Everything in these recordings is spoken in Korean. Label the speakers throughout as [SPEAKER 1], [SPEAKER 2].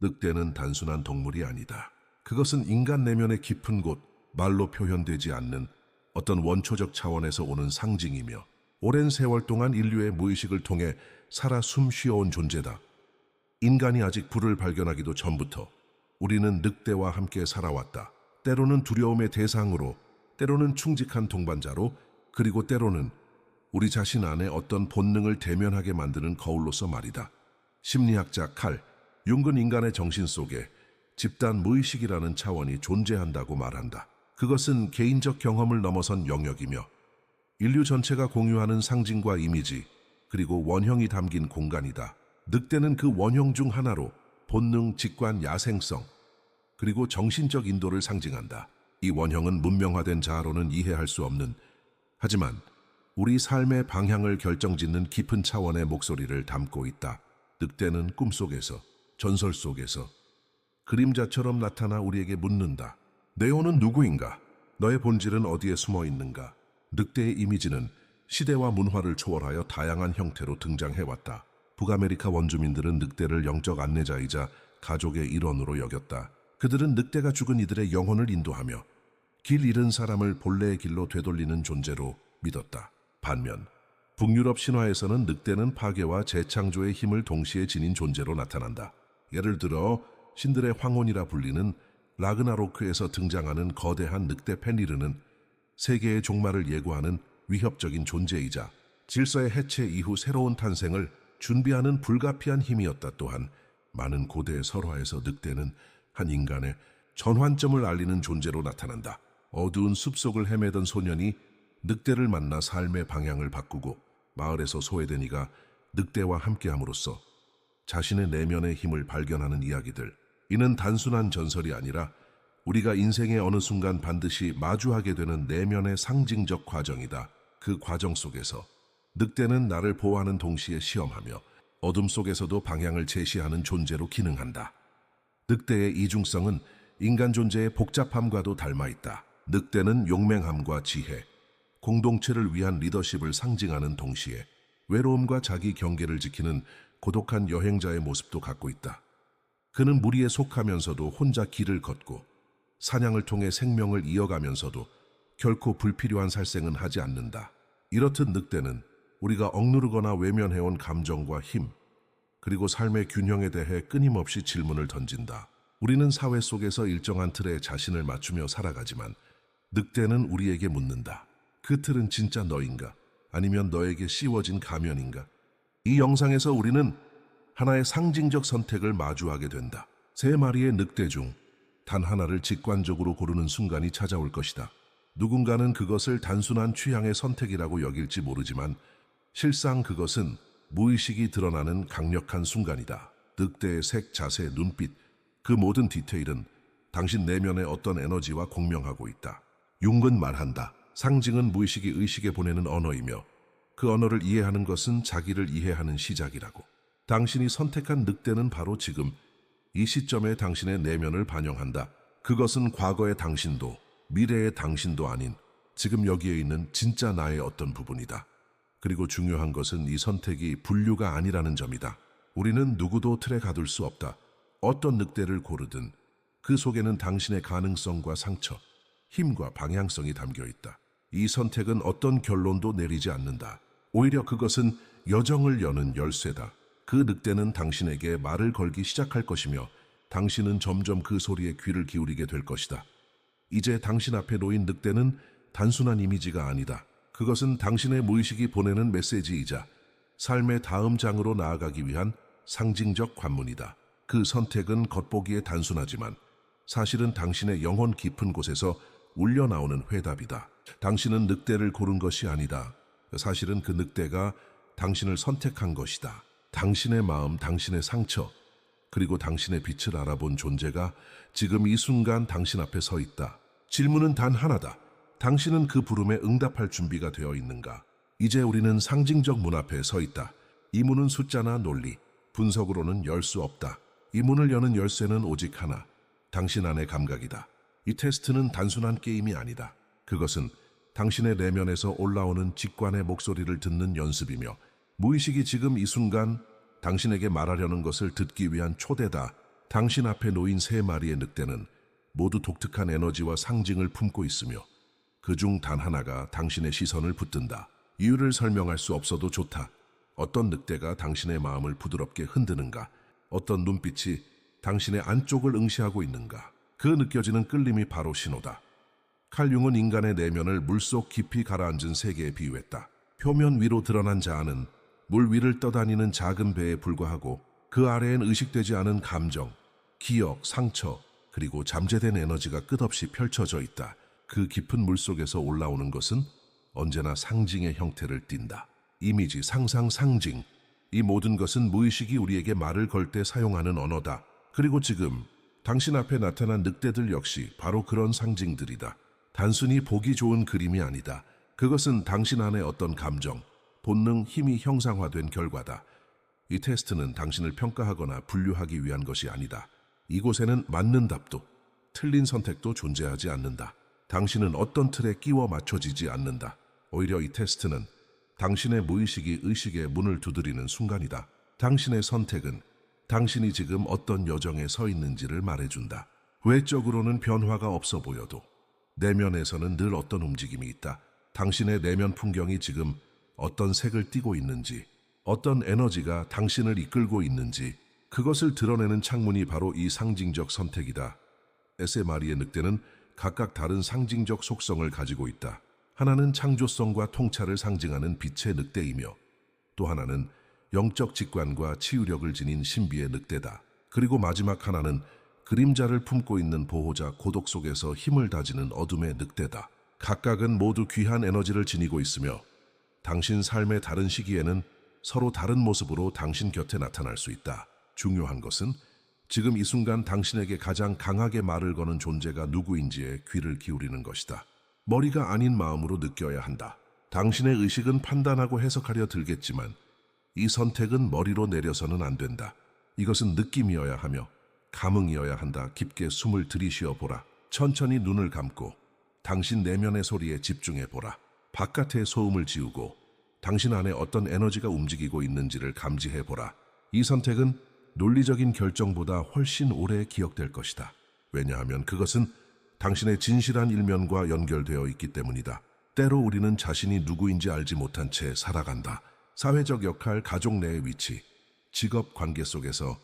[SPEAKER 1] 늑대는 단순한 동물이 아니다. 그것은 인간 내면의 깊은 곳, 말로 표현되지 않는 어떤 원초적 차원에서 오는 상징이며 오랜 세월 동안 인류의 무의식을 통해 살아 숨 쉬어온 존재다. 인간이 아직 불을 발견하기도 전부터 우리는 늑대와 함께 살아왔다. 때로는 두려움의 대상으로, 때로는 충직한 동반자로, 그리고 때로는 우리 자신 안에 어떤 본능을 대면하게 만드는 거울로서 말이다. 심리학자 칼, 융근 인간의 정신 속에 집단 무의식이라는 차원이 존재한다고 말한다. 그것은 개인적 경험을 넘어선 영역이며 인류 전체가 공유하는 상징과 이미지, 그리고 원형이 담긴 공간이다. 늑대는 그 원형 중 하나로 본능, 직관, 야생성, 그리고 정신적 인도를 상징한다. 이 원형은 문명화된 자아로는 이해할 수 없는, 하지만 우리 삶의 방향을 결정짓는 깊은 차원의 목소리를 담고 있다. 늑대는 꿈속에서, 전설 속에서, 그림자처럼 나타나 우리에게 묻는다. 네오는 누구인가? 너의 본질은 어디에 숨어 있는가? 늑대의 이미지는 시대와 문화를 초월하여 다양한 형태로 등장해왔다. 북아메리카 원주민들은 늑대를 영적 안내자이자 가족의 일원으로 여겼다. 그들은 늑대가 죽은 이들의 영혼을 인도하며 길 잃은 사람을 본래의 길로 되돌리는 존재로 믿었다. 반면 북유럽 신화에서는 늑대는 파괴와 재창조의 힘을 동시에 지닌 존재로 나타난다. 예를 들어 신들의 황혼이라 불리는 라그나로크에서 등장하는 거대한 늑대 펜리르는 세계의 종말을 예고하는 위협적인 존재이자 질서의 해체 이후 새로운 탄생을 준비하는 불가피한 힘이었다 또한 많은 고대 설화에서 늑대는 한 인간의 전환점을 알리는 존재로 나타난다. 어두운 숲속을 헤매던 소년이 늑대를 만나 삶의 방향을 바꾸고 마을에서 소외된 이가 늑대와 함께함으로써 자신의 내면의 힘을 발견하는 이야기들. 이는 단순한 전설이 아니라 우리가 인생의 어느 순간 반드시 마주하게 되는 내면의 상징적 과정이다. 그 과정 속에서 늑대는 나를 보호하는 동시에 시험하며 어둠 속에서도 방향을 제시하는 존재로 기능한다. 늑대의 이중성은 인간 존재의 복잡함과도 닮아 있다. 늑대는 용맹함과 지혜, 공동체를 위한 리더십을 상징하는 동시에 외로움과 자기 경계를 지키는 고독한 여행자의 모습도 갖고 있다. 그는 무리에 속하면서도 혼자 길을 걷고 사냥을 통해 생명을 이어가면서도 결코 불필요한 살생은 하지 않는다. 이렇듯 늑대는 우리가 억누르거나 외면해온 감정과 힘, 그리고 삶의 균형에 대해 끊임없이 질문을 던진다. 우리는 사회 속에서 일정한 틀에 자신을 맞추며 살아가지만 늑대는 우리에게 묻는다. 그 틀은 진짜 너인가? 아니면 너에게 씌워진 가면인가? 이 영상에서 우리는 하나의 상징적 선택을 마주하게 된다. 세 마리의 늑대 중 단 하나를 직관적으로 고르는 순간이 찾아올 것이다. 누군가는 그것을 단순한 취향의 선택이라고 여길지 모르지만 실상 그것은 무의식이 드러나는 강력한 순간이다. 늑대의 색, 자세, 눈빛, 그 모든 디테일은 당신 내면의 어떤 에너지와 공명하고 있다. 융근 말한다. 상징은 무의식이 의식에 보내는 언어이며 그 언어를 이해하는 것은 자기를 이해하는 시작이라고. 당신이 선택한 늑대는 바로 지금 이 시점에 당신의 내면을 반영한다. 그것은 과거의 당신도 미래의 당신도 아닌 지금 여기에 있는 진짜 나의 어떤 부분이다. 그리고 중요한 것은 이 선택이 분류가 아니라는 점이다. 우리는 누구도 틀에 가둘 수 없다. 어떤 늑대를 고르든 그 속에는 당신의 가능성과 상처, 힘과 방향성이 담겨 있다. 이 선택은 어떤 결론도 내리지 않는다. 오히려 그것은 여정을 여는 열쇠다. 그 늑대는 당신에게 말을 걸기 시작할 것이며 당신은 점점 그 소리에 귀를 기울이게 될 것이다. 이제 당신 앞에 놓인 늑대는 단순한 이미지가 아니다. 그것은 당신의 무의식이 보내는 메시지이자 삶의 다음 장으로 나아가기 위한 상징적 관문이다. 그 선택은 겉보기에 단순하지만 사실은 당신의 영혼 깊은 곳에서 울려 나오는 회답이다. 당신은 늑대를 고른 것이 아니다. 사실은 그 늑대가 당신을 선택한 것이다. 당신의 마음, 당신의 상처, 그리고 당신의 빛을 알아본 존재가 지금 이 순간 당신 앞에 서 있다. 질문은 단 하나다. 당신은 그 부름에 응답할 준비가 되어 있는가? 이제 우리는 상징적 문 앞에 서 있다. 이 문은 숫자나 논리, 분석으로는 열 수 없다. 이 문을 여는 열쇠는 오직 하나. 당신 안의 감각이다. 이 테스트는 단순한 게임이 아니다. 그것은 당신의 내면에서 올라오는 직관의 목소리를 듣는 연습이며 무의식이 지금 이 순간 당신에게 말하려는 것을 듣기 위한 초대다. 당신 앞에 놓인 세 마리의 늑대는 모두 독특한 에너지와 상징을 품고 있으며 그 중 단 하나가 당신의 시선을 붙든다. 이유를 설명할 수 없어도 좋다. 어떤 늑대가 당신의 마음을 부드럽게 흔드는가? 어떤 눈빛이 당신의 안쪽을 응시하고 있는가? 그 느껴지는 끌림이 바로 신호다. 칼융은 인간의 내면을 물속 깊이 가라앉은 세계에 비유했다. 표면 위로 드러난 자아는 물 위를 떠다니는 작은 배에 불과하고 그 아래엔 의식되지 않은 감정, 기억, 상처, 그리고 잠재된 에너지가 끝없이 펼쳐져 있다. 그 깊은 물 속에서 올라오는 것은 언제나 상징의 형태를 띈다. 이미지, 상상, 상징. 이 모든 것은 무의식이 우리에게 말을 걸 때 사용하는 언어다. 그리고 지금 당신 앞에 나타난 늑대들 역시 바로 그런 상징들이다. 단순히 보기 좋은 그림이 아니다. 그것은 당신 안의 어떤 감정, 본능, 힘이 형상화된 결과다. 이 테스트는 당신을 평가하거나 분류하기 위한 것이 아니다. 이곳에는 맞는 답도, 틀린 선택도 존재하지 않는다. 당신은 어떤 틀에 끼워 맞춰지지 않는다. 오히려 이 테스트는 당신의 무의식이 의식의 문을 두드리는 순간이다. 당신의 선택은 당신이 지금 어떤 여정에 서 있는지를 말해준다. 외적으로는 변화가 없어 보여도 내면에서는 늘 어떤 움직임이 있다. 당신의 내면 풍경이 지금 어떤 색을 띠고 있는지, 어떤 에너지가 당신을 이끌고 있는지, 그것을 드러내는 창문이 바로 이 상징적 선택이다. 에세마리의 늑대는 각각 다른 상징적 속성을 가지고 있다. 하나는 창조성과 통찰을 상징하는 빛의 늑대이며 또 하나는 영적 직관과 치유력을 지닌 신비의 늑대다. 그리고 마지막 하나는 그림자를 품고 있는 보호자 고독 속에서 힘을 다지는 어둠의 늑대다. 각각은 모두 귀한 에너지를 지니고 있으며 당신 삶의 다른 시기에는 서로 다른 모습으로 당신 곁에 나타날 수 있다. 중요한 것은 지금 이 순간 당신에게 가장 강하게 말을 거는 존재가 누구인지에 귀를 기울이는 것이다. 머리가 아닌 마음으로 느껴야 한다. 당신의 의식은 판단하고 해석하려 들겠지만 이 선택은 머리로 내려서는 안 된다. 이것은 느낌이어야 하며 감흥이어야 한다. 깊게 숨을 들이쉬어 보라. 천천히 눈을 감고 당신 내면의 소리에 집중해 보라. 바깥의 소음을 지우고 당신 안에 어떤 에너지가 움직이고 있는지를 감지해 보라. 이 선택은 논리적인 결정보다 훨씬 오래 기억될 것이다. 왜냐하면 그것은 당신의 진실한 일면과 연결되어 있기 때문이다. 때로 우리는 자신이 누구인지 알지 못한 채 살아간다. 사회적 역할, 가족 내의 위치, 직업 관계 속에서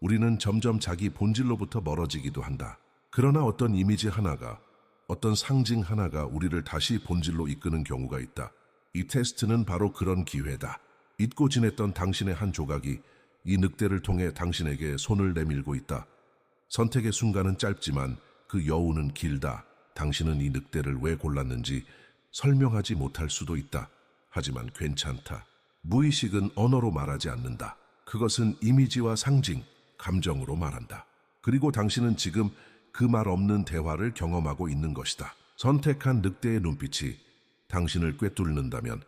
[SPEAKER 1] 우리는 점점 자기 본질로부터 멀어지기도 한다. 그러나 어떤 이미지 하나가, 어떤 상징 하나가 우리를 다시 본질로 이끄는 경우가 있다. 이 테스트는 바로 그런 기회다. 잊고 지냈던 당신의 한 조각이 이 늑대를 통해 당신에게 손을 내밀고 있다. 선택의 순간은 짧지만 그 여우는 길다. 당신은 이 늑대를 왜 골랐는지 설명하지 못할 수도 있다. 하지만 괜찮다. 무의식은 언어로 말하지 않는다. 그것은 이미지와 상징, 감정으로 말한다. 그리고 당신은 지금 그 말 없는 대화를 경험하고 있는 것이다. 선택한 늑대의 눈빛이 당신을 꿰뚫는다면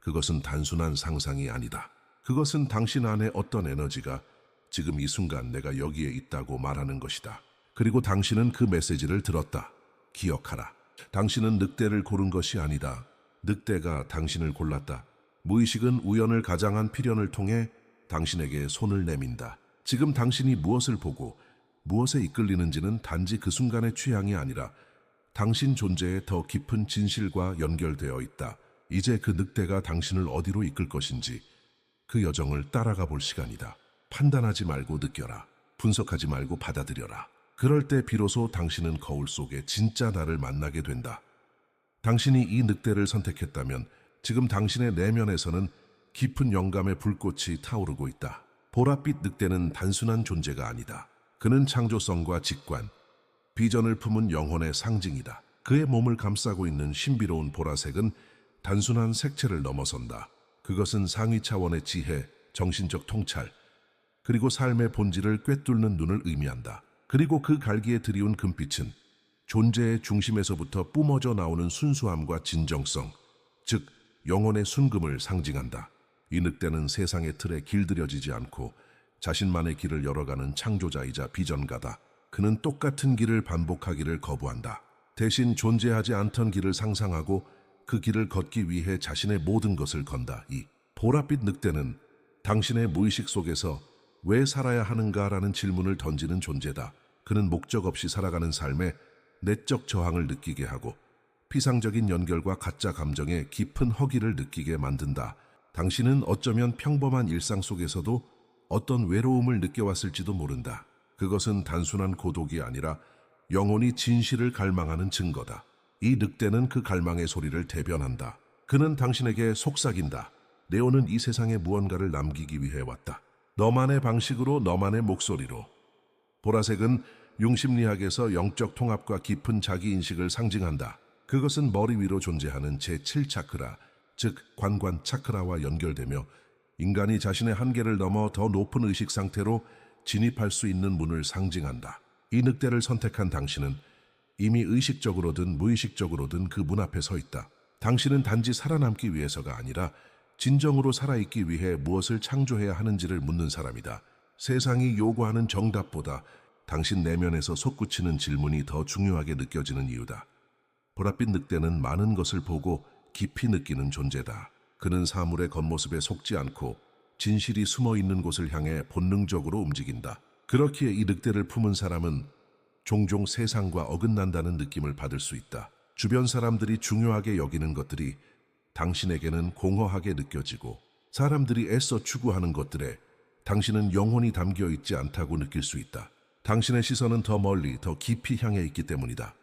[SPEAKER 1] 그것은 단순한 상상이 아니다. 그것은 당신 안에 어떤 에너지가 지금 이 순간 내가 여기에 있다고 말하는 것이다. 그리고 당신은 그 메시지를 들었다. 기억하라. 당신은 늑대를 고른 것이 아니다. 늑대가 당신을 골랐다. 무의식은 우연을 가장한 필연을 통해 당신에게 손을 내민다. 지금 당신이 무엇을 보고 무엇에 이끌리는지는 단지 그 순간의 취향이 아니라 당신 존재의 더 깊은 진실과 연결되어 있다. 이제 그 늑대가 당신을 어디로 이끌 것인지 그 여정을 따라가 볼 시간이다. 판단하지 말고 느껴라. 분석하지 말고 받아들여라. 그럴 때 비로소 당신은 거울 속에 진짜 나를 만나게 된다. 당신이 이 늑대를 선택했다면 지금 당신의 내면에서는 깊은 영감의 불꽃이 타오르고 있다. 보랏빛 늑대는 단순한 존재가 아니다. 그는 창조성과 직관, 비전을 품은 영혼의 상징이다. 그의 몸을 감싸고 있는 신비로운 보라색은 단순한 색채를 넘어선다. 그것은 상위 차원의 지혜, 정신적 통찰, 그리고 삶의 본질을 꿰뚫는 눈을 의미한다. 그리고 그 갈기에 드리운 금빛은 존재의 중심에서부터 뿜어져 나오는 순수함과 진정성, 즉 영혼의 순금을 상징한다. 이 늑대는 세상의 틀에 길들여지지 않고 자신만의 길을 열어가는 창조자이자 비전가다. 그는 똑같은 길을 반복하기를 거부한다. 대신 존재하지 않던 길을 상상하고 그 길을 걷기 위해 자신의 모든 것을 건다. 이 보랏빛 늑대는 당신의 무의식 속에서 왜 살아야 하는가라는 질문을 던지는 존재다. 그는 목적 없이 살아가는 삶에 내적 저항을 느끼게 하고 피상적인 연결과 가짜 감정에 깊은 허기를 느끼게 만든다. 당신은 어쩌면 평범한 일상 속에서도 어떤 외로움을 느껴왔을지도 모른다. 그것은 단순한 고독이 아니라 영혼이 진실을 갈망하는 증거다. 이 늑대는 그 갈망의 소리를 대변한다. 그는 당신에게 속삭인다. 네오는 이 세상에 무언가를 남기기 위해 왔다. 너만의 방식으로 너만의 목소리로. 보라색은 융심리학에서 영적 통합과 깊은 자기인식을 상징한다. 그것은 머리 위로 존재하는 제7차크라, 즉 관관 차크라와 연결되며 인간이 자신의 한계를 넘어 더 높은 의식 상태로 진입할 수 있는 문을 상징한다. 이 늑대를 선택한 당신은 이미 의식적으로든 무의식적으로든 그 문 앞에 서 있다. 당신은 단지 살아남기 위해서가 아니라 진정으로 살아있기 위해 무엇을 창조해야 하는지를 묻는 사람이다. 세상이 요구하는 정답보다 당신 내면에서 솟구치는 질문이 더 중요하게 느껴지는 이유다. 보랏빛 늑대는 많은 것을 보고 깊이 느끼는 존재다. 그는 사물의 겉모습에 속지 않고 진실이 숨어 있는 곳을 향해 본능적으로 움직인다. 그렇기에 이 늑대를 품은 사람은 종종 세상과 어긋난다는 느낌을 받을 수 있다. 주변 사람들이 중요하게 여기는 것들이 당신에게는 공허하게 느껴지고 사람들이 애써 추구하는 것들에 당신은 영혼이 담겨 있지 않다고 느낄 수 있다. 당신의 시선은 더 멀리, 더 깊이 향해 있기 때문이다.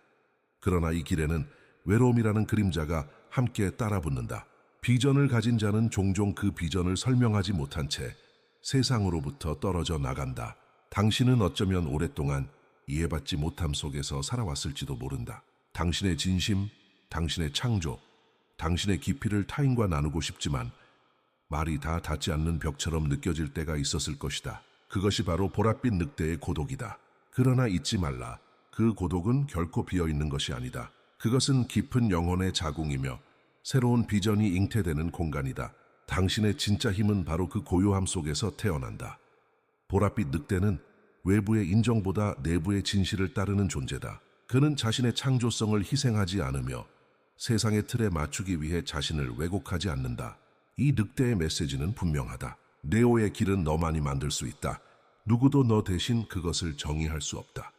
[SPEAKER 1] 그러나 이 길에는 외로움이라는 그림자가 함께 따라붙는다. 비전을 가진 자는 종종 그 비전을 설명하지 못한 채 세상으로부터 떨어져 나간다. 당신은 어쩌면 오랫동안 이해받지 못함 속에서 살아왔을지도 모른다. 당신의 진심, 당신의 창조, 당신의 깊이를 타인과 나누고 싶지만 말이 다 닿지 않는 벽처럼 느껴질 때가 있었을 것이다. 그것이 바로 보랏빛 늑대의 고독이다. 그러나 잊지 말라. 그 고독은 결코 비어 있는 것이 아니다. 그것은 깊은 영혼의 자궁이며 새로운 비전이 잉태되는 공간이다. 당신의 진짜 힘은 바로 그 고요함 속에서 태어난다. 보랏빛 늑대는 외부의 인정보다 내부의 진실을 따르는 존재다. 그는 자신의 창조성을 희생하지 않으며 세상의 틀에 맞추기 위해 자신을 왜곡하지 않는다. 이 늑대의 메시지는 분명하다. 네오의 길은 너만이 만들 수 있다. 누구도 너 대신 그것을 정의할 수 없다.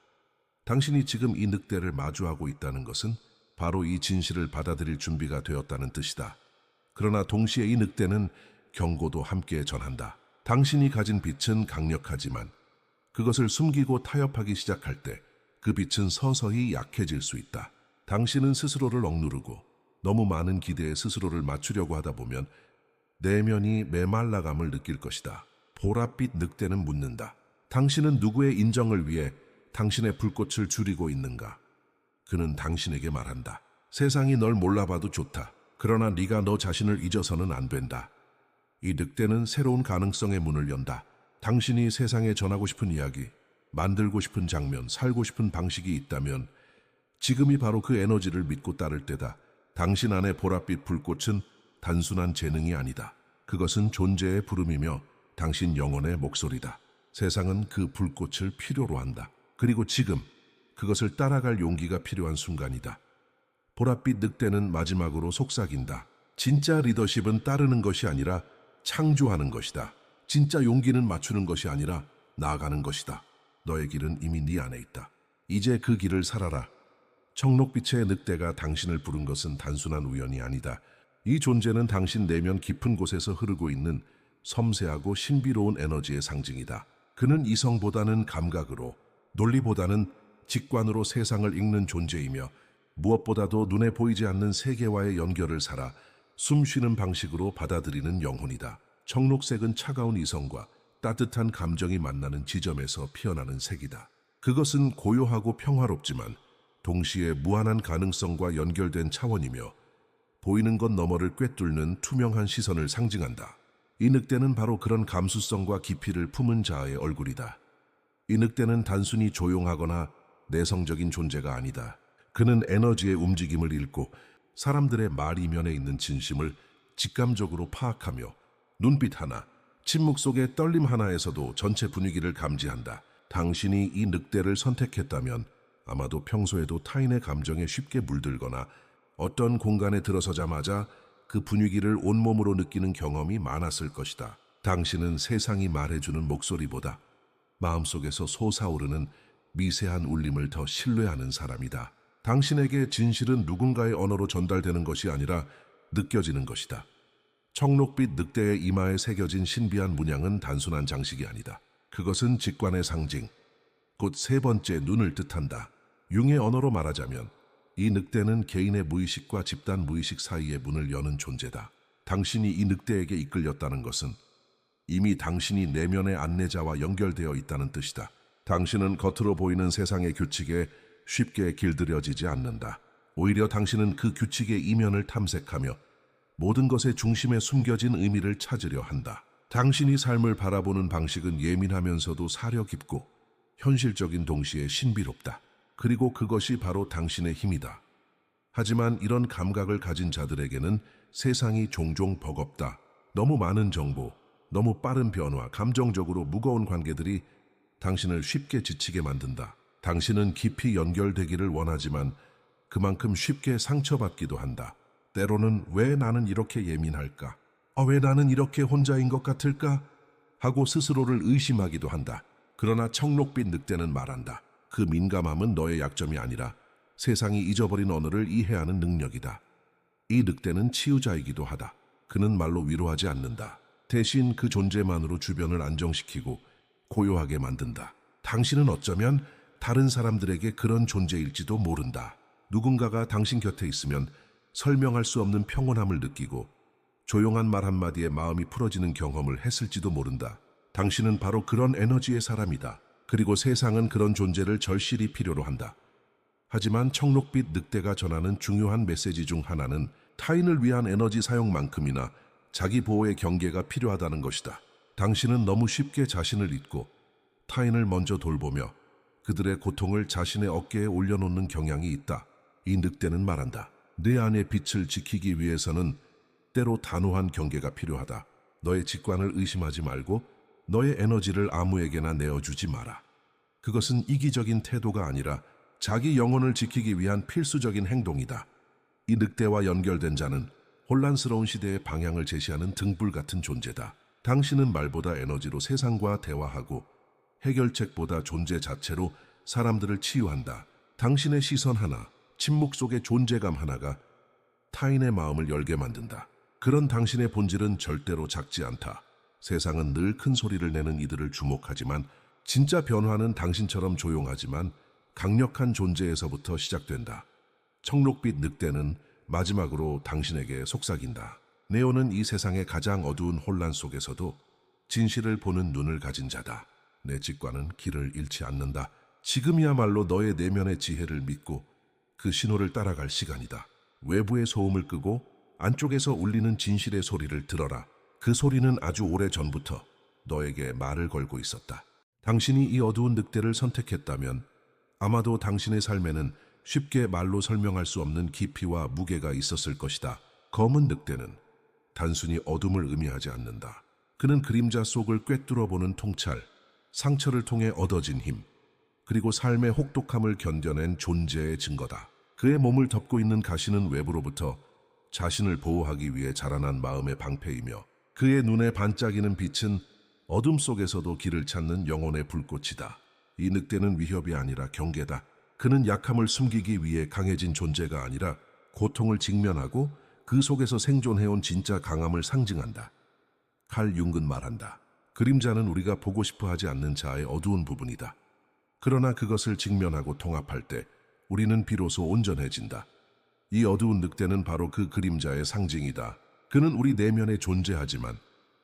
[SPEAKER 1] 당신이 지금 이 늑대를 마주하고 있다는 것은 바로 이 진실을 받아들일 준비가 되었다는 뜻이다. 그러나 동시에 이 늑대는 경고도 함께 전한다. 당신이 가진 빛은 강력하지만 그것을 숨기고 타협하기 시작할 때 그 빛은 서서히 약해질 수 있다. 당신은 스스로를 억누르고 너무 많은 기대에 스스로를 맞추려고 하다 보면 내면이 메말라감을 느낄 것이다. 보랏빛 늑대는 묻는다. 당신은 누구의 인정을 위해 당신의 불꽃을 줄이고 있는가? 그는 당신에게 말한다. 세상이 널 몰라봐도 좋다. 그러나 네가 너 자신을 잊어서는 안 된다. 이 늑대는 새로운 가능성의 문을 연다. 당신이 세상에 전하고 싶은 이야기, 만들고 싶은 장면, 살고 싶은 방식이 있다면 지금이 바로 그 에너지를 믿고 따를 때다. 당신 안의 보랏빛 불꽃은 단순한 재능이 아니다. 그것은 존재의 부름이며 당신 영혼의 목소리다. 세상은 그 불꽃을 필요로 한다. 그리고 지금 그것을 따라갈 용기가 필요한 순간이다. 보랏빛 늑대는 마지막으로 속삭인다. 진짜 리더십은 따르는 것이 아니라 창조하는 것이다. 진짜 용기는 맞추는 것이 아니라 나아가는 것이다. 너의 길은 이미 네 안에 있다. 이제 그 길을 살아라. 청록빛의 늑대가 당신을 부른 것은 단순한 우연이 아니다. 이 존재는 당신 내면 깊은 곳에서 흐르고 있는 섬세하고 신비로운 에너지의 상징이다. 그는 이성보다는 감각으로, 논리보다는 직관으로 세상을 읽는 존재이며 무엇보다도 눈에 보이지 않는 세계와의 연결을 살아 숨 쉬는 방식으로 받아들이는 영혼이다. 청록색은 차가운 이성과 따뜻한 감정이 만나는 지점에서 피어나는 색이다. 그것은 고요하고 평화롭지만 동시에 무한한 가능성과 연결된 차원이며 보이는 것 너머를 꿰뚫는 투명한 시선을 상징한다. 이 늑대는 바로 그런 감수성과 깊이를 품은 자의 얼굴이다. 이 늑대는 단순히 조용하거나 내성적인 존재가 아니다. 그는 에너지의 움직임을 읽고 사람들의 말 이면에 있는 진심을 직감적으로 파악하며 눈빛 하나, 침묵 속의 떨림 하나에서도 전체 분위기를 감지한다. 당신이 이 늑대를 선택했다면 아마도 평소에도 타인의 감정에 쉽게 물들거나 어떤 공간에 들어서자마자 그 분위기를 온몸으로 느끼는 경험이 많았을 것이다. 당신은 세상이 말해주는 목소리보다 마음속에서 솟아오르는 미세한 울림을 더 신뢰하는 사람이다. 당신에게 진실은 누군가의 언어로 전달되는 것이 아니라 느껴지는 것이다. 청록빛 늑대의 이마에 새겨진 신비한 문양은 단순한 장식이 아니다. 그것은 직관의 상징, 곧 세 번째 눈을 뜻한다. 융의 언어로 말하자면 이 늑대는 개인의 무의식과 집단 무의식 사이의 문을 여는 존재다. 당신이 이 늑대에게 이끌렸다는 것은 이미 당신이 내면의 안내자와 연결되어 있다는 뜻이다. 당신은 겉으로 보이는 세상의 규칙에 쉽게 길들여지지 않는다. 오히려 당신은 그 규칙의 이면을 탐색하며 모든 것의 중심에 숨겨진 의미를 찾으려 한다. 당신이 삶을 바라보는 방식은 예민하면서도 사려 깊고 현실적인 동시에 신비롭다. 그리고 그것이 바로 당신의 힘이다. 하지만 이런 감각을 가진 자들에게는 세상이 종종 버겁다. 너무 많은 정보, 너무 빠른 변화, 감정적으로 무거운 관계들이 당신을 쉽게 지치게 만든다. 당신은 깊이 연결되기를 원하지만 그만큼 쉽게 상처받기도 한다. 때로는 왜 나는 이렇게 예민할까? 아, 왜 나는 이렇게 혼자인 것 같을까? 하고 스스로를 의심하기도 한다. 그러나 청록빛 늑대는 말한다. 그 민감함은 너의 약점이 아니라 세상이 잊어버린 언어를 이해하는 능력이다. 이 늑대는 치유자이기도 하다. 그는 말로 위로하지 않는다. 대신 그 존재만으로 주변을 안정시키고 고요하게 만든다. 당신은 어쩌면 다른 사람들에게 그런 존재일지도 모른다. 누군가가 당신 곁에 있으면 설명할 수 없는 평온함을 느끼고 조용한 말 한마디에 마음이 풀어지는 경험을 했을지도 모른다. 당신은 바로 그런 에너지의 사람이다. 그리고 세상은 그런 존재를 절실히 필요로 한다. 하지만 청록빛 늑대가 전하는 중요한 메시지 중 하나는 타인을 위한 에너지 사용만큼이나 자기 보호의 경계가 필요하다는 것이다. 당신은 너무 쉽게 자신을 잊고 타인을 먼저 돌보며 그들의 고통을 자신의 어깨에 올려놓는 경향이 있다. 이 늑대는 말한다. 내 안의 빛을 지키기 위해서는 때로 단호한 경계가 필요하다. 너의 직관을 의심하지 말고 너의 에너지를 아무에게나 내어주지 마라. 그것은 이기적인 태도가 아니라 자기 영혼을 지키기 위한 필수적인 행동이다. 이 늑대와 연결된 자는 혼란스러운 시대의 방향을 제시하는 등불 같은 존재다. 당신은 말보다 에너지로 세상과 대화하고 해결책보다 존재 자체로 사람들을 치유한다. 당신의 시선 하나, 침묵 속의 존재감 하나가 타인의 마음을 열게 만든다. 그런 당신의 본질은 절대로 작지 않다. 세상은 늘 큰 소리를 내는 이들을 주목하지만 진짜 변화는 당신처럼 조용하지만 강력한 존재에서부터 시작된다. 청록빛 늑대는 마지막으로 당신에게 속삭인다. 네오는 이 세상의 가장 어두운 혼란 속에서도 진실을 보는 눈을 가진 자다. 내 직관은 길을 잃지 않는다. 지금이야말로 너의 내면의 지혜를 믿고 그 신호를 따라갈 시간이다. 외부의 소음을 끄고 안쪽에서 울리는 진실의 소리를 들어라. 그 소리는 아주 오래 전부터 너에게 말을 걸고 있었다. 당신이 이 어두운 늑대를 선택했다면 아마도 당신의 삶에는 쉽게 말로 설명할 수 없는 깊이와 무게가 있었을 것이다. 검은 늑대는 단순히 어둠을 의미하지 않는다. 그는 그림자 속을 꿰뚫어 보는 통찰, 상처를 통해 얻어진 힘, 그리고 삶의 혹독함을 견뎌낸 존재의 증거다. 그의 몸을 덮고 있는 가시는 외부로부터 자신을 보호하기 위해 자라난 마음의 방패이며 그의 눈에 반짝이는 빛은 어둠 속에서도 길을 찾는 영혼의 불꽃이다. 이 늑대는 위협이 아니라 경계다. 그는 약함을 숨기기 위해 강해진 존재가 아니라 고통을 직면하고 그 속에서 생존해온 진짜 강함을 상징한다. 칼 융근 말한다. 그림자는 우리가 보고 싶어 하지 않는 자의 어두운 부분이다. 그러나 그것을 직면하고 통합할 때 우리는 비로소 온전해진다. 이 어두운 늑대는 바로 그 그림자의 상징이다. 그는 우리 내면에 존재하지만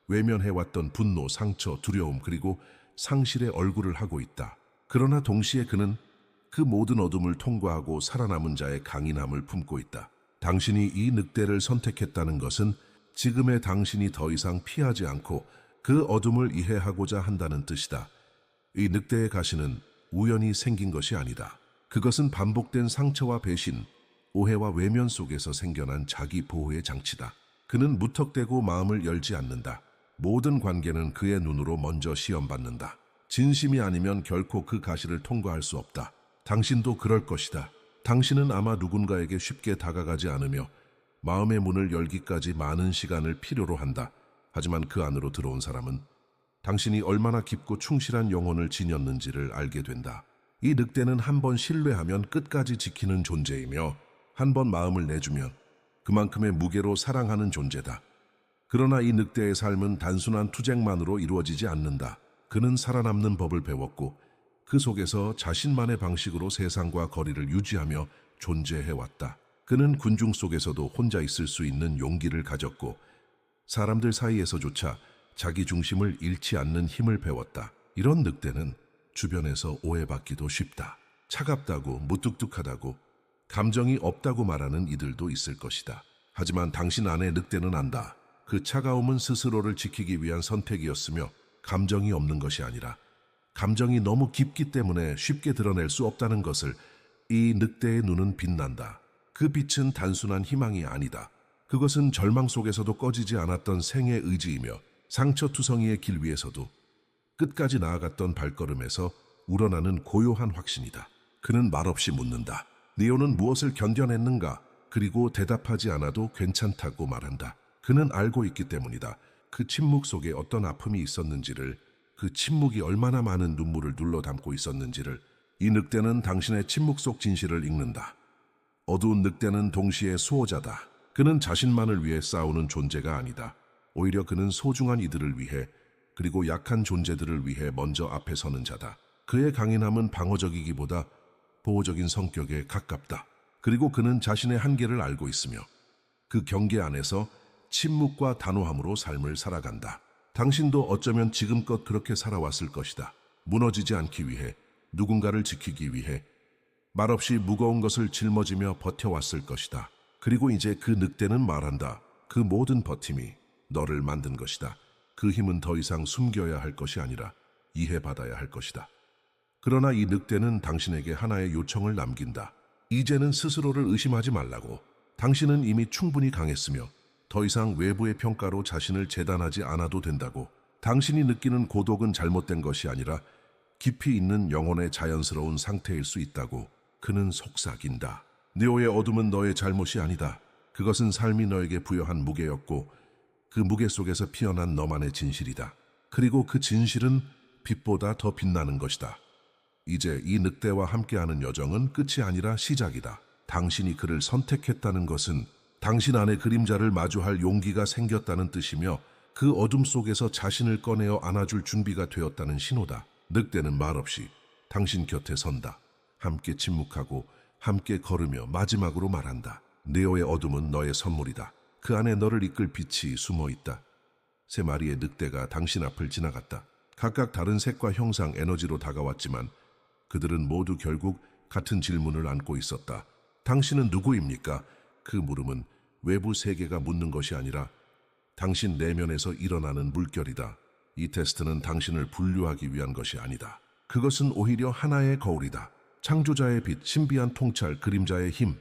[SPEAKER 1] 외면해왔던 분노, 상처, 두려움 그리고 상실의 얼굴을 하고 있다. 그러나 동시에 그는 그 모든 어둠을 통과하고 살아남은 자의 강인함을 품고 있다. 당신이 이 늑대를 선택했다는 것은 지금의 당신이 더 이상 피하지 않고 그 어둠을 이해하고자 한다는 뜻이다. 이 늑대의 가시는 우연히 생긴 것이 아니다. 그것은 반복된 상처와 배신, 오해와 외면 속에서 생겨난 자기 보호의 장치다. 그는 무턱대고 마음을 열지 않는다. 모든 관계는 그의 눈으로 먼저 시험받는다. 진심이 아니면 결코 그 가시를 통과할 수 없다. 당신도 그럴 것이다. 당신은 아마 누군가에게 쉽게 다가가지 않으며 마음의 문을 열기까지 많은 시간을 필요로 한다. 하지만 그 안으로 들어온 사람은 당신이 얼마나 깊고 충실한 영혼을 지녔는지를 알게 된다. 이 늑대는 한 번 신뢰하면 끝까지 지키는 존재이며 한 번 마음을 내주면 그만큼의 무게로 사랑하는 존재다. 그러나 이 늑대의 삶은 단순한 투쟁만으로 이루어지지 않는다. 그는 살아남는 법을 배웠고 그 속에서 자신만의 방식으로 세상과 거리를 유지하며 존재해왔다. 그는 군중 속에서도 혼자 있을 수 있는 용기를 가졌고 사람들 사이에서조차 자기 중심을 잃지 않는 힘을 배웠다. 이런 늑대는 주변에서 오해받기도 쉽다. 차갑다고 무뚝뚝하다고 감정이 없다고 말하는 이들도 있을 것이다. 하지만 당신 안에 늑대는 안다. 그 차가움은 스스로를 지키기 위한 선택이었으며 감정이 없는 것이 아니라 감정이 너무 깊기 때문에 쉽게 드러낼 수 없다는 것을 이 늑대의 눈은 빛난다. 그 빛은 단순한 희망이 아니다. 그것은 절망 속에서도 꺼지지 않았던 생의 의지이며 상처투성이의 길 위에서도 끝까지 나아갔던 발걸음에서 우러나는 고요한 확신이다. 그는 말없이 묻는다. 니오는 무엇을 견뎌냈는가? 그리고 대답하지 않아도 괜찮다고 말한다. 그는 알고 있기 때문이다. 그 침묵 속에 어떤 아픔이 있었는지를, 그 침묵이 얼마나 많은 눈물을 눌러 담고 있었는지를, 이 늑대는 당신의 침묵 속 진실을 읽는다. 어두운 늑대는 동시에 수호자다. 그는 자신만을 위해 싸우는 존재가 아니다. 오히려 그는 소중한 이들을 위해 그리고 약한 존재들을 위해 먼저 앞에 서는 자다. 그의 강인함은 방어적이기보다 보호적인 성격에 가깝다. 그리고 그는 자신의 한계를 알고 있으며 그 경계 안에서 침묵과 단호함으로 삶을 살아간다. 당신도 어쩌면 지금껏 그렇게 살아왔을 것이다. 무너지지 않기 위해, 누군가를 지키기 위해, 말없이 무거운 것을 짊어지며 버텨왔을 것이다. 그리고 이제 그 늑대는 말한다. 그 모든 버팀이 너를 만든 것이다. 그 힘은 더 이상 숨겨야 할 것이 아니라 이해받아야 할 것이다. 그러나 이 늑대는 당신에게 하나의 요청을 남긴다. 이제는 스스로를 의심하지 말라고. 당신은 이미 충분히 강했으며 더 이상 외부의 평가로 자신을 재단하지 않아도 된다고. 당신이 느끼는 고독은 잘못된 것이 아니라 깊이 있는 영혼의 자연스러운 상태일 수 있다고. 그는 속삭인다. 네오의 어둠은 너의 잘못이 아니다. 그것은 삶이 너에게 부여한 무게였고 그 무게 속에서 피어난 너만의 진실이다. 그리고 그 진실은 빛보다 더 빛나는 것이다. 이제 이 늑대와 함께하는 여정은 끝이 아니라 시작이다. 당신이 그를 선택했다는 것은 당신 안에 그림자를 마주할 용기가 생겼다는 뜻이며 그 어둠 속에서 자신을 꺼내어 안아줄 준비가 되었다는 신호다. 늑대는 말없이 당신 곁에 선다. 함께 침묵하고 함께 걸으며 마지막으로 말한다. 네오의 어둠은 너의 선물이다. 그 안에 너를 이끌 빛이 숨어 있다. 세 마리의 늑대가 당신 앞을 지나갔다. 각각 다른 색과 형상 에너지로 다가왔지만 그들은 모두 결국 같은 질문을 안고 있었다. 당신은 누구입니까? 그 물음은 외부 세계가 묻는 것이 아니라 당신 내면에서 일어나는 물결이다. 이 테스트는 당신을 분류하기 위한 것이 아니다. 그것은 오히려 하나의 거울이다. 창조자의 빛, 신비한 통찰, 그림자의 힘.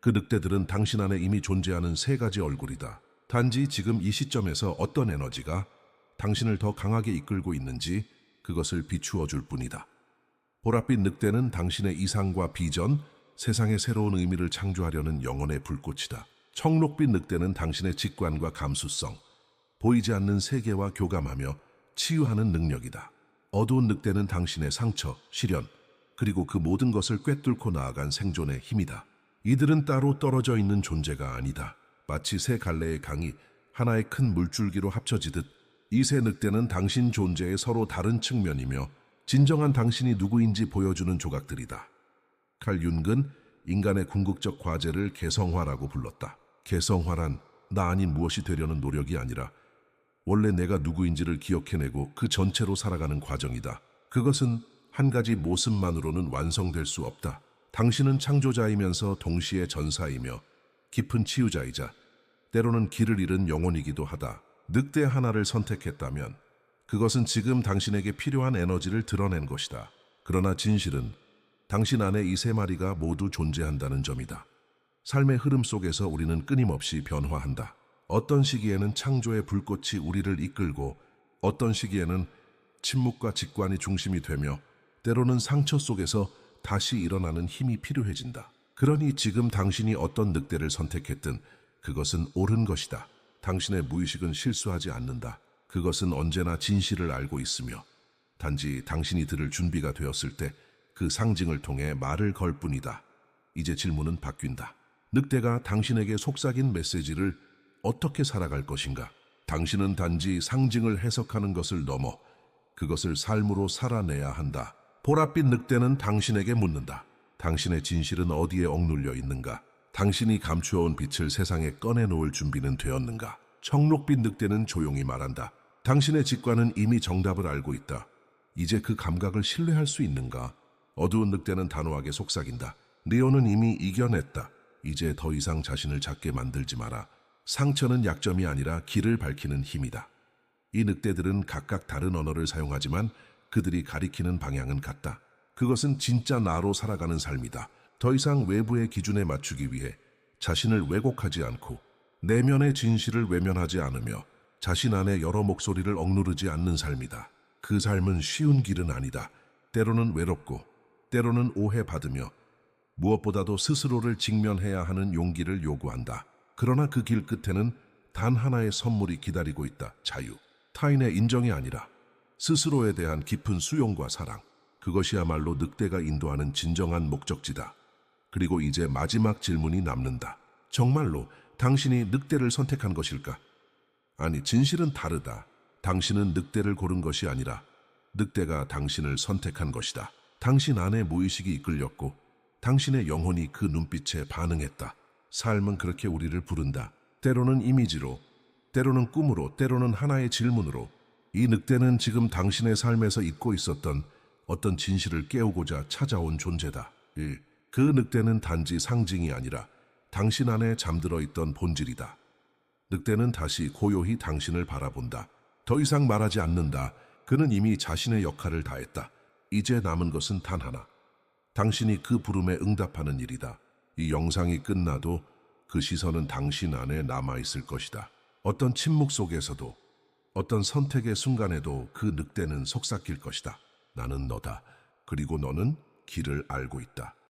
[SPEAKER 1] 그 늑대들은 당신 안에 이미 존재하는 세 가지 얼굴이다. 단지 지금 이 시점에서 어떤 에너지가 당신을 더 강하게 이끌고 있는지 그것을 비추어 줄 뿐이다. 보랏빛 늑대는 당신의 이상과 비전, 세상의 새로운 의미를 창조하려는 영혼의 불꽃이다. 청록빛 늑대는 당신의 직관과 감수성, 보이지 않는 세계와 교감하며 치유하는 능력이다. 어두운 늑대는 당신의 상처, 시련, 그리고 그 모든 것을 꿰뚫고 나아간 생존의 힘이다. 이들은 따로 떨어져 있는 존재가 아니다. 마치 세 갈래의 강이 하나의 큰 물줄기로 합쳐지듯 이 세 늑대는 당신 존재의 서로 다른 측면이며 진정한 당신이 누구인지 보여주는 조각들이다. 칼 윤근 인간의 궁극적 과제를 개성화라고 불렀다. 개성화란 나 아닌 무엇이 되려는 노력이 아니라 원래 내가 누구인지를 기억해내고 그 전체로 살아가는 과정이다. 그것은 한 가지 모습만으로는 완성될 수 없다. 당신은 창조자이면서 동시에 전사이며 깊은 치유자이자 때로는 길을 잃은 영혼이기도 하다. 늑대 하나를 선택했다면 그것은 지금 당신에게 필요한 에너지를 드러낸 것이다. 그러나 진실은 당신 안에 이 세 마리가 모두 존재한다는 점이다. 삶의 흐름 속에서 우리는 끊임없이 변화한다. 어떤 시기에는 창조의 불꽃이 우리를 이끌고 어떤 시기에는 침묵과 직관이 중심이 되며 때로는 상처 속에서 다시 일어나는 힘이 필요해진다. 그러니 지금 당신이 어떤 늑대를 선택했든 그것은 옳은 것이다. 당신의 무의식은 실수하지 않는다. 그것은 언제나 진실을 알고 있으며 단지 당신이 들을 준비가 되었을 때 그 상징을 통해 말을 걸 뿐이다. 이제 질문은 바뀐다. 늑대가 당신에게 속삭인 메시지를 어떻게 살아갈 것인가? 당신은 단지 상징을 해석하는 것을 넘어 그것을 삶으로 살아내야 한다. 보랏빛 늑대는 당신에게 묻는다. 당신의 진실은 어디에 억눌려 있는가? 당신이 감추어온 빛을 세상에 꺼내놓을 준비는 되었는가? 청록빛 늑대는 조용히 말한다. 당신의 직관은 이미 정답을 알고 있다. 이제 그 감각을 신뢰할 수 있는가? 어두운 늑대는 단호하게 속삭인다. 리오는 이미 이겨냈다. 이제 더 이상 자신을 작게 만들지 마라. 상처는 약점이 아니라 길을 밝히는 힘이다. 이 늑대들은 각각 다른 언어를 사용하지만 그들이 가리키는 방향은 같다. 그것은 진짜 나로 살아가는 삶이다. 더 이상 외부의 기준에 맞추기 위해 자신을 왜곡하지 않고 내면의 진실을 외면하지 않으며 자신 안에 여러 목소리를 억누르지 않는 삶이다. 그 삶은 쉬운 길은 아니다. 때로는 외롭고, 때로는 오해받으며, 무엇보다도 스스로를 직면해야 하는 용기를 요구한다. 그러나 그 길 끝에는 단 하나의 선물이 기다리고 있다. 자유. 타인의 인정이 아니라 스스로에 대한 깊은 수용과 사랑. 그것이야말로 늑대가 인도하는 진정한 목적지다. 그리고 이제 마지막 질문이 남는다. 정말로 당신이 늑대를 선택한 것일까? 아니, 진실은 다르다. 당신은 늑대를 고른 것이 아니라 늑대가 당신을 선택한 것이다. 당신 안에 무의식이 이끌렸고 당신의 영혼이 그 눈빛에 반응했다. 삶은 그렇게 우리를 부른다. 때로는 이미지로, 때로는 꿈으로, 때로는 하나의 질문으로 이 늑대는 지금 당신의 삶에서 잊고 있었던 어떤 진실을 깨우고자 찾아온 존재다. 1. 그 늑대는 단지 상징이 아니라 당신 안에 잠들어 있던 본질이다. 늑대는 다시 고요히 당신을 바라본다. 더 이상 말하지 않는다. 그는 이미 자신의 역할을 다했다. 이제 남은 것은 단 하나. 당신이 그 부름에 응답하는 일이다. 이 영상이 끝나도 그 시선은 당신 안에 남아있을 것이다. 어떤 침묵 속에서도, 어떤 선택의 순간에도 그 늑대는 속삭일 것이다. 나는 너다. 그리고 너는 길을 알고 있다.